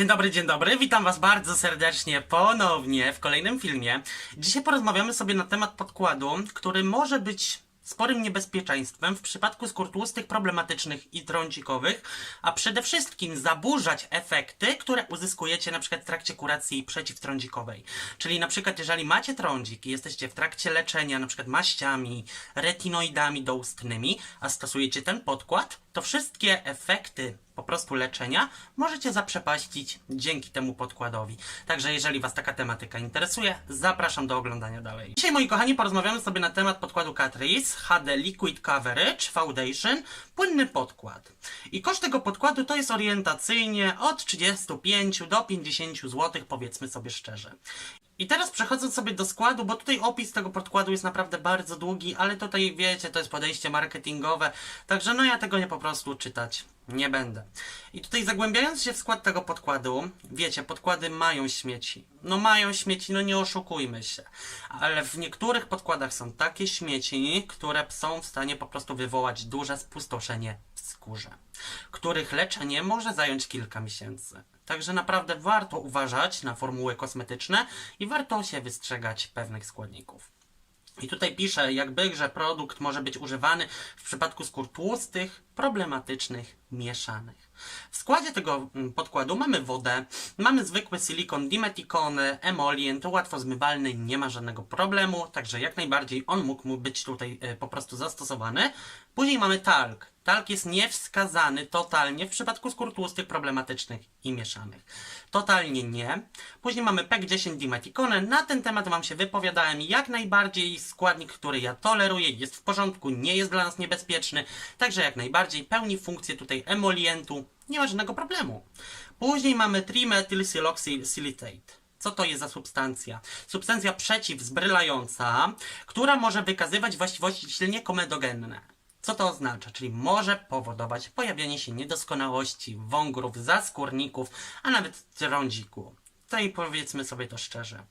Dzień dobry, dzień dobry. Witam Was bardzo serdecznie ponownie w kolejnym filmie. Dzisiaj porozmawiamy sobie na temat podkładu, który może być sporym niebezpieczeństwem w przypadku skór tłustych, problematycznych i trądzikowych, a przede wszystkim zaburzać efekty, które uzyskujecie na przykład w trakcie kuracji przeciwtrądzikowej. Czyli na przykład jeżeli macie trądzik i jesteście w trakcie leczenia na przykład maściami, retinoidami doustnymi, a stosujecie ten podkład, to wszystkie efekty po prostu leczenia możecie zaprzepaścić dzięki temu podkładowi. Także jeżeli Was taka tematyka interesuje, zapraszam do oglądania dalej. Dzisiaj, moi kochani, porozmawiamy sobie na temat podkładu Catrice HD Liquid Coverage Foundation, płynny podkład. I koszt tego podkładu to jest orientacyjnie od 35 do 50 zł, powiedzmy sobie szczerze. I teraz przechodząc sobie do składu, bo tutaj opis tego podkładu jest naprawdę bardzo długi, ale tutaj wiecie, to jest podejście marketingowe, także no ja tego nie po prostu czytać nie będę. I tutaj zagłębiając się w skład tego podkładu, wiecie, podkłady mają śmieci. No mają śmieci, no nie oszukujmy się. Ale w niektórych podkładach są takie śmieci, które są w stanie po prostu wywołać duże spustoszenie skórze, których leczenie może zająć kilka miesięcy. Także naprawdę warto uważać na formuły kosmetyczne i warto się wystrzegać pewnych składników. I tutaj pisze, jakby, że produkt może być używany w przypadku skór tłustych, problematycznych, mieszanych. W składzie tego mm, podkładu mamy wodę, mamy zwykły silikon dimeticony, emolient, łatwo zmywalny, nie ma żadnego problemu, także jak najbardziej on mógł być tutaj e, po prostu zastosowany. Później mamy talk. Talk jest niewskazany totalnie w przypadku skór tłustych, problematycznych i mieszanych. Totalnie nie. Później mamy PEC 10 dimeticone. Na ten temat Wam się wypowiadałem jak najbardziej. Składnik, który ja toleruję, jest w porządku, nie jest dla nas niebezpieczny. Także jak najbardziej pełni funkcję tutaj emolientu. Nie ma żadnego problemu. Później mamy trimethylsiloxylitate. Co to jest za substancja? Substancja przeciwzbrylająca, która może wykazywać właściwości silnie komedogenne. Co to oznacza? Czyli może powodować pojawienie się niedoskonałości, wągrów, zaskórników, a nawet trądziku. Tutaj powiedzmy sobie to szczerze.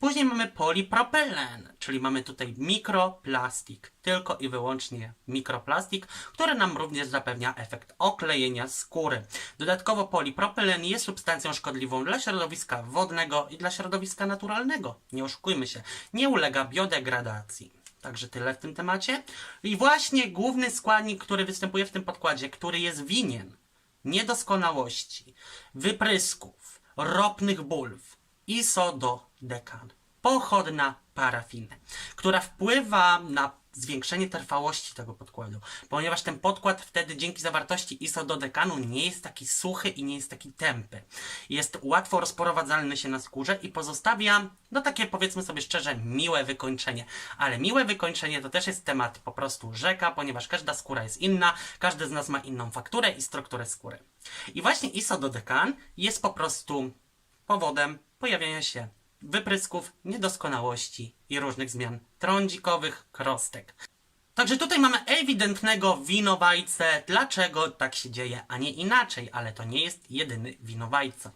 Później mamy polipropylen, czyli mamy tutaj mikroplastik. Tylko i wyłącznie mikroplastik, który nam również zapewnia efekt oklejenia skóry. Dodatkowo polipropylen jest substancją szkodliwą dla środowiska wodnego i dla środowiska naturalnego. Nie oszukujmy się, nie ulega biodegradacji. Także tyle w tym temacie. I właśnie główny składnik, który występuje w tym podkładzie, który jest winien niedoskonałości, wyprysków, ropnych bulw, isododekan, pochodna parafiny, która wpływa na zwiększenie trwałości tego podkładu, ponieważ ten podkład wtedy dzięki zawartości isododekanu nie jest taki suchy i nie jest taki tępy. Jest łatwo rozprowadzalny się na skórze i pozostawia, no takie powiedzmy sobie szczerze, miłe wykończenie. Ale miłe wykończenie to też jest temat po prostu rzeka, ponieważ każda skóra jest inna, każdy z nas ma inną fakturę i strukturę skóry. I właśnie isododekan jest po prostu powodem pojawiania się wyprysków, niedoskonałości i różnych zmian trądzikowych, krostek. Także tutaj mamy ewidentnego winowajcę, dlaczego tak się dzieje, a nie inaczej, ale to nie jest jedyny winowajca.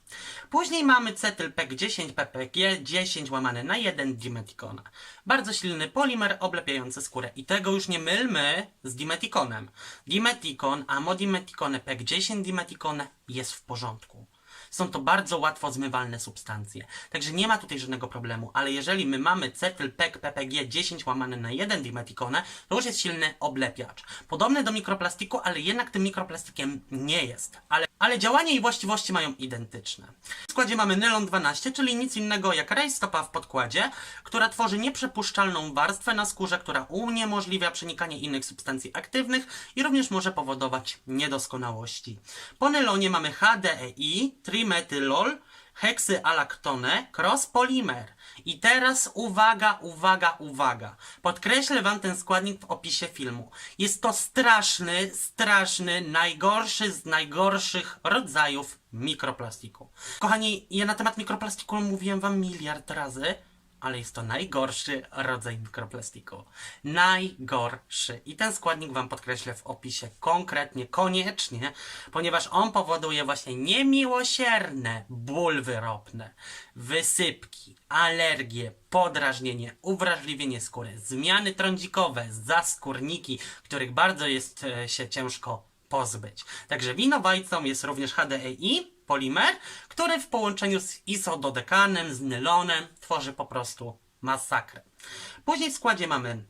Później mamy cetylpek 10 ppg 10 łamane na 1 dimeticona. Bardzo silny polimer oblepiający skórę i tego już nie mylmy z dimeticonem. Dimeticon, amodimeticone PEC 10 dimeticone jest w porządku. Są to bardzo łatwo zmywalne substancje. Także nie ma tutaj żadnego problemu, ale jeżeli my mamy cetyl PEC PPG 10 łamane na 1 dimeticone, to już jest silny oblepiacz. Podobny do mikroplastiku, ale jednak tym mikroplastikiem nie jest. Ale, ale działanie i właściwości mają identyczne. W składzie mamy nylon 12, czyli nic innego jak rejstopa w podkładzie, która tworzy nieprzepuszczalną warstwę na skórze, która uniemożliwia przenikanie innych substancji aktywnych i również może powodować niedoskonałości. Po nylonie mamy HDEI, trimetylol, heksyalaktonę, cross-polimer. I teraz uwaga, uwaga, uwaga. Podkreślę wam ten składnik w opisie filmu. Jest to straszny, straszny, najgorszy z najgorszych rodzajów mikroplastiku. Kochani, ja na temat mikroplastiku mówiłem wam miliard razy, ale jest to najgorszy rodzaj mikroplastiku. Najgorszy. I ten składnik Wam podkreślę w opisie konkretnie, koniecznie, ponieważ on powoduje właśnie niemiłosierne ból wyropne, wysypki, alergie, podrażnienie, uwrażliwienie skóry, zmiany trądzikowe, zaskórniki, których bardzo jest e, się ciężko pozbyć. Także winowajcą jest również HDEI, polimer, który w połączeniu z isododekanem, z nylonem tworzy po prostu masakrę. Później w składzie mamy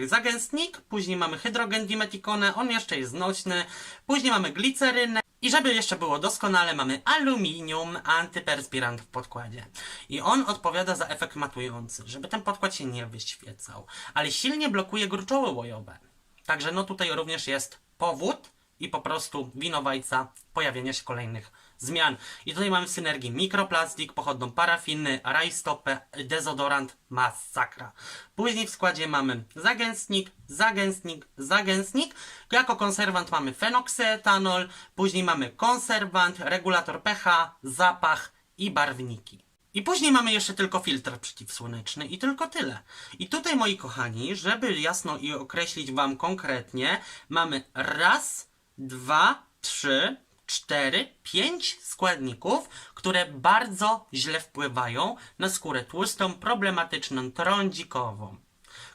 yy, zagęstnik, później mamy hydrogen dimetikonę, on jeszcze jest znośny, później mamy glicerynę i żeby jeszcze było doskonale, mamy aluminium antyperspirant w podkładzie. I on odpowiada za efekt matujący, żeby ten podkład się nie wyświecał, ale silnie blokuje gruczoły łojowe. Także no tutaj również jest powód i po prostu winowajca pojawienia się kolejnych zmian. I tutaj mamy synergii mikroplastik, pochodną parafiny, rajstopę, dezodorant, masakra. Później w składzie mamy zagęstnik, zagęstnik, zagęstnik. Jako konserwant mamy fenokseetanol, później mamy konserwant, regulator pH, zapach i barwniki. I później mamy jeszcze tylko filtr przeciwsłoneczny i tylko tyle. I tutaj, moi kochani, żeby jasno i określić Wam konkretnie, mamy raz, dwa, trzy, cztery, pięć składników, które bardzo źle wpływają na skórę tłustą, problematyczną, trądzikową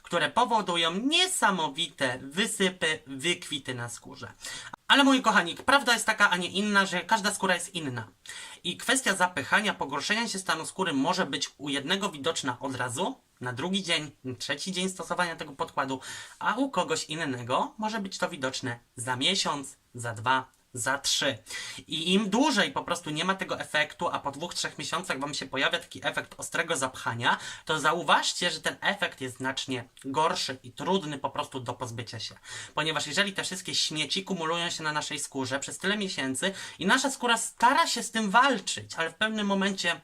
które powodują niesamowite wysypy, wykwity na skórze. Ale moi kochani, prawda jest taka, a nie inna, że każda skóra jest inna. I kwestia zapychania, pogorszenia się stanu skóry może być u jednego widoczna od razu, na drugi dzień, trzeci dzień stosowania tego podkładu, a u kogoś innego może być to widoczne za miesiąc, za dwa, za trzy. I im dłużej po prostu nie ma tego efektu, a po dwóch, trzech miesiącach Wam się pojawia taki efekt ostrego zapchania, to zauważcie, że ten efekt jest znacznie gorszy i trudny po prostu do pozbycia się. Ponieważ jeżeli te wszystkie śmieci kumulują się na naszej skórze przez tyle miesięcy i nasza skóra stara się z tym walczyć, ale w pewnym momencie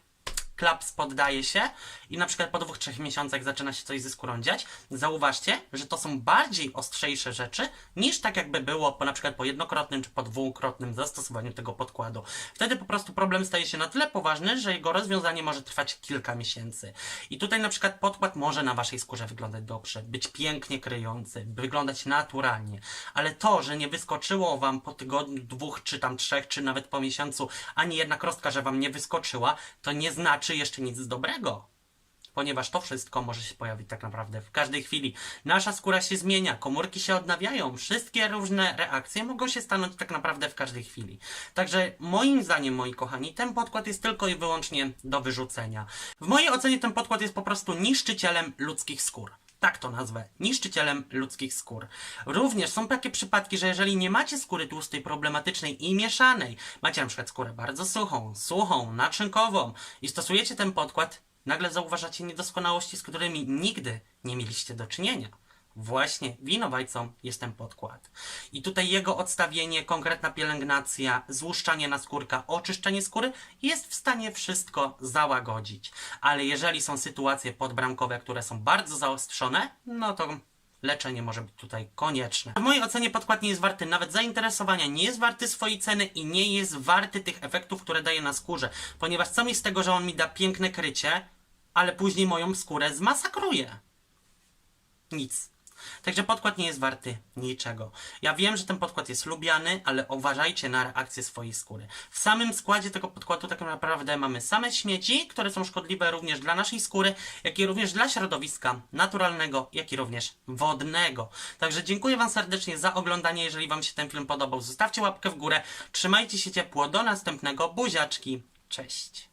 klaps poddaje się i na przykład po dwóch, trzech miesiącach zaczyna się coś ze skórą dziać, zauważcie, że to są bardziej ostrzejsze rzeczy niż tak jakby było po na przykład po jednokrotnym czy po dwukrotnym zastosowaniu tego podkładu. Wtedy po prostu problem staje się na tyle poważny, że jego rozwiązanie może trwać kilka miesięcy. I tutaj na przykład podkład może na waszej skórze wyglądać dobrze, być pięknie kryjący, wyglądać naturalnie, ale to, że nie wyskoczyło wam po tygodniu, dwóch, czy tam trzech, czy nawet po miesiącu ani jedna krostka, że wam nie wyskoczyła, to nie znaczy jeszcze nic dobrego ponieważ to wszystko może się pojawić tak naprawdę w każdej chwili. Nasza skóra się zmienia, komórki się odnawiają, wszystkie różne reakcje mogą się stanąć tak naprawdę w każdej chwili. Także moim zdaniem, moi kochani, ten podkład jest tylko i wyłącznie do wyrzucenia. W mojej ocenie ten podkład jest po prostu niszczycielem ludzkich skór. Tak to nazwę. Niszczycielem ludzkich skór. Również są takie przypadki, że jeżeli nie macie skóry tłustej, problematycznej i mieszanej, macie na przykład skórę bardzo suchą, suchą, naczynkową i stosujecie ten podkład, nagle zauważacie niedoskonałości, z którymi nigdy nie mieliście do czynienia. Właśnie winowajcą jest ten podkład. I tutaj jego odstawienie, konkretna pielęgnacja, złuszczanie naskórka, oczyszczenie skóry jest w stanie wszystko załagodzić. Ale jeżeli są sytuacje podbramkowe, które są bardzo zaostrzone, no to leczenie może być tutaj konieczne. W mojej ocenie podkład nie jest warty nawet zainteresowania, nie jest warty swojej ceny i nie jest warty tych efektów, które daje na skórze. Ponieważ co mi z tego, że on mi da piękne krycie, ale później moją skórę zmasakruje. Nic. Także podkład nie jest warty niczego. Ja wiem, że ten podkład jest lubiany, ale uważajcie na reakcję swojej skóry. W samym składzie tego podkładu tak naprawdę mamy same śmieci, które są szkodliwe również dla naszej skóry, jak i również dla środowiska naturalnego, jak i również wodnego. Także dziękuję Wam serdecznie za oglądanie. Jeżeli Wam się ten film podobał, zostawcie łapkę w górę. Trzymajcie się ciepło. Do następnego. Buziaczki. Cześć.